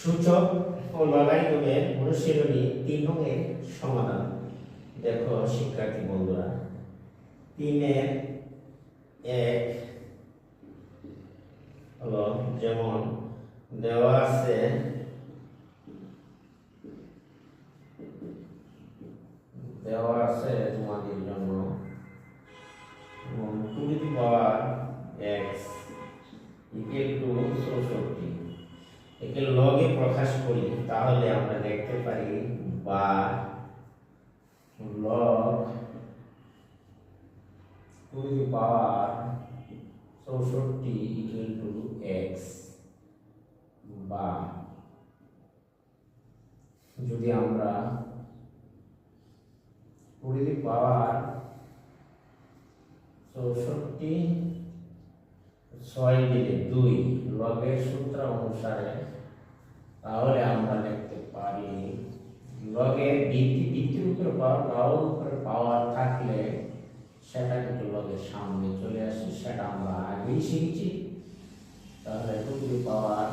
সূচক ও লগারিদমের অনুশীলনী তিন নংয়ের সমাধান। দেখো, শিক্ষার্থী বন্ধুরা তিনের এক হলো যেমন দেওয়া আছে দেওয়া আছে তোমাদের জন্য। To the power X equal to চৌষট্টি। একে লগে প্রকাশ করি, তাহলে আমরা দেখতে পারি বা লগ টু দি পাওয়ার চৌষট্টি ইকুয়াল টু এক্স বা যদি আমরা টু দি পাওয়ার চৌষট্টি ছয় দিলে দুই লগের সূত্র অনুসারে তাহলে আমরা লিখতে পারি লগের ভিত্তি ভিত্তির উপরে পাওয়ার উপরে পাওয়ার থাকলে সেটা কিন্তু লগের সামনে চলে আসে, সেটা আমরা আগেই শিখেছি। তাহলে টু দি পাওয়ার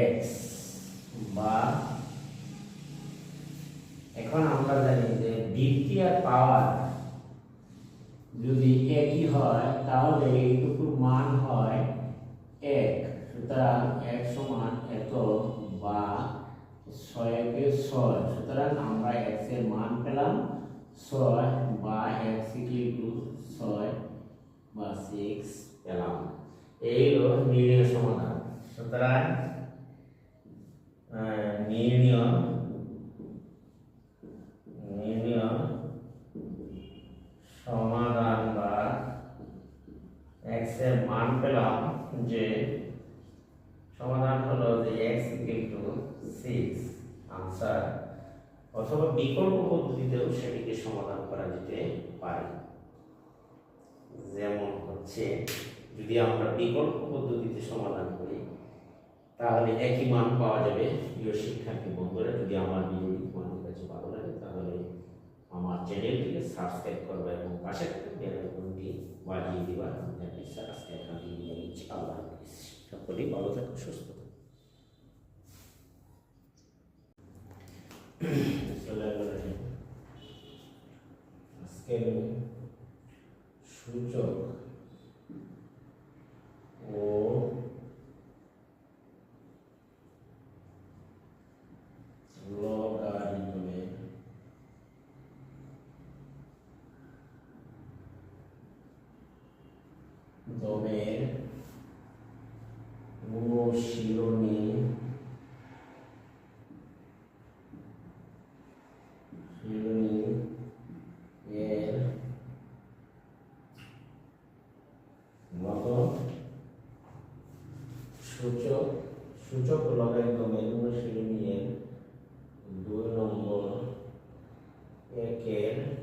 এক্স বা এখন আমরা জানি যে ভিত্তি আর পাওয়ার এত বা ছয়কে ছয়। সুতরাং আমরা এক্সের মান পেলাম ছয় বা এক্স ইকুয়াল টু ছয় বা সিক্স পেলাম। এই হলো নির্ণয় সমাধান। সুতরাং আহ, নির্ণয় নির্ণয় সমাধান বা এক্সের মান পেলাম যে সমাধান হলো যে X equal to six answer অথবা বিকল্প পদ্ধতিতেও সেটিকে সমাধান করা যেতে পারে। যেমন হচ্ছে, যদি আমরা বিকল্প পদ্ধতিতে সমাধান করি, তাহলে একই মান পাওয়া যাবে প্রিয় শিক্ষার্থী বন্ধুরা। যদি আমার ভিডিওটি তোমাদের কাছে ভালো লাগে, তাহলে আমার চ্যানেলটিকে সাবস্ক্রাইব করবে এবং পাশে থাকা বাজিয়ে দিবা। আজকে এখান আল্লাহ হাফিজ। সকলেই ভালো থাকো, সুস্থ থাকো আজকের সূচক ও লগারিদমের দমের অনুশীলনী শিলনী এর মতো সূচক সূচক লগারিদমের অনুশীলনী এর দুই নম্বর একের দুই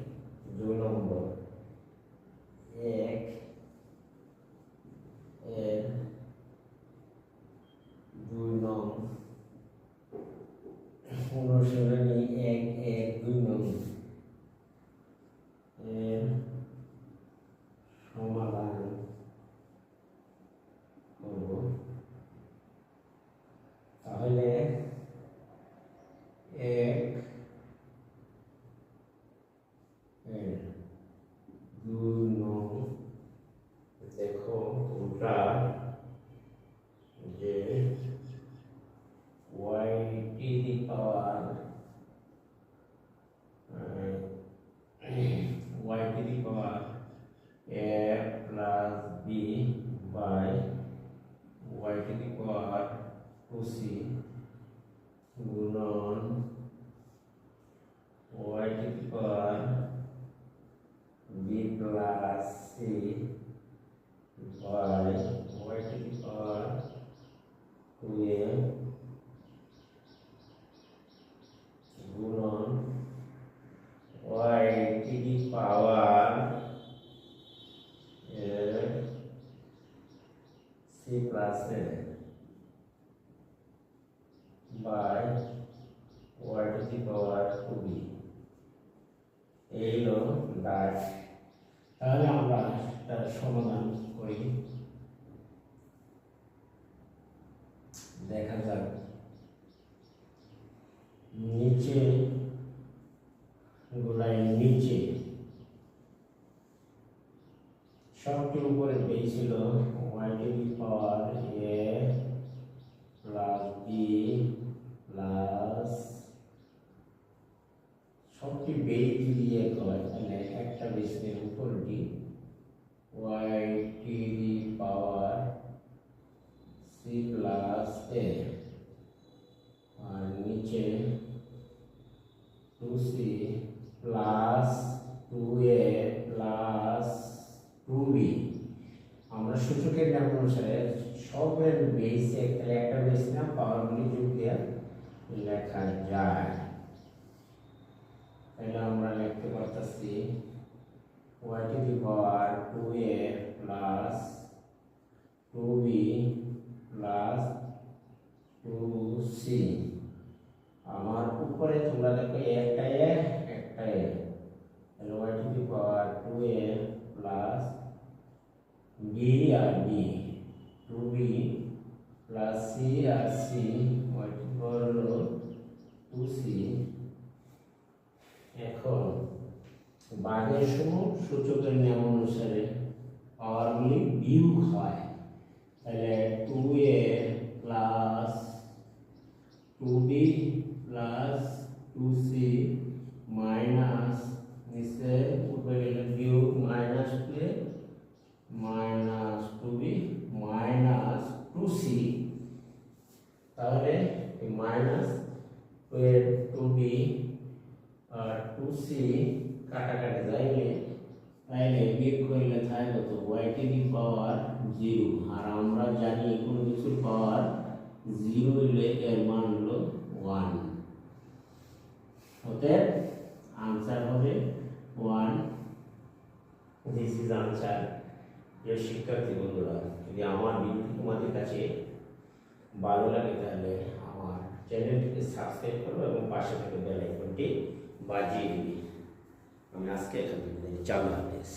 তার তাহলে আমরা তার সমাধান করি। দেখা যাক। নিচে গোলায় নিচে। সবটির উপরে পেয়েছিল Y to power A plus B plus সবটি বেড়ে তাহলে একটা বেসের উপরটি Y to power C plus A আর নিচে two C plus two A plus two B আমরা সূচকের নাম অনুসারে সবের বেস তাহলে একটা বেস না পাওয়ারগুলি যোগ দিয়ে লেখা যায় তাহলে আমরা লিখতে পারতেছি Y to the power two A plus two B plus two C আমার উপরে তোমরা দেখো একটা এ একটা এ তাহলে Y to the power two A plus B R B two B plus C R C Y to power হলো two C এখন বাঘের সময় সূচকের নিয়ম অনুসারে পাওয়ারগুলি বিয়োগ হয়। তাহলে two A plus two B plus two C minus নিচে উপরে গেলে বিয়োগ minus two A minus two B minus two C তাহলে minus two A two B R two C কাটাকাটি যাইলে তাইলে বিয়োগ করলে থাকে কত ওয়াই টি দি পাওয়ার জিরো আর আমরা জানি কোনো কিছুর পাওয়ার জিরো হইলে এর মান আনসার প্রিয় শিক্ষার্থী বন্ধুরা, যদি আমার ভিডিও তোমাদের কাছে ভালো লাগে, তাহলে আমার চ্যানেলটিকে সাবস্ক্রাইব করো এবং পাশে থেকে বেল আইকনটি বাজিয়ে দিবি। আমি আজকে এখান থেকে চালু হাফেজ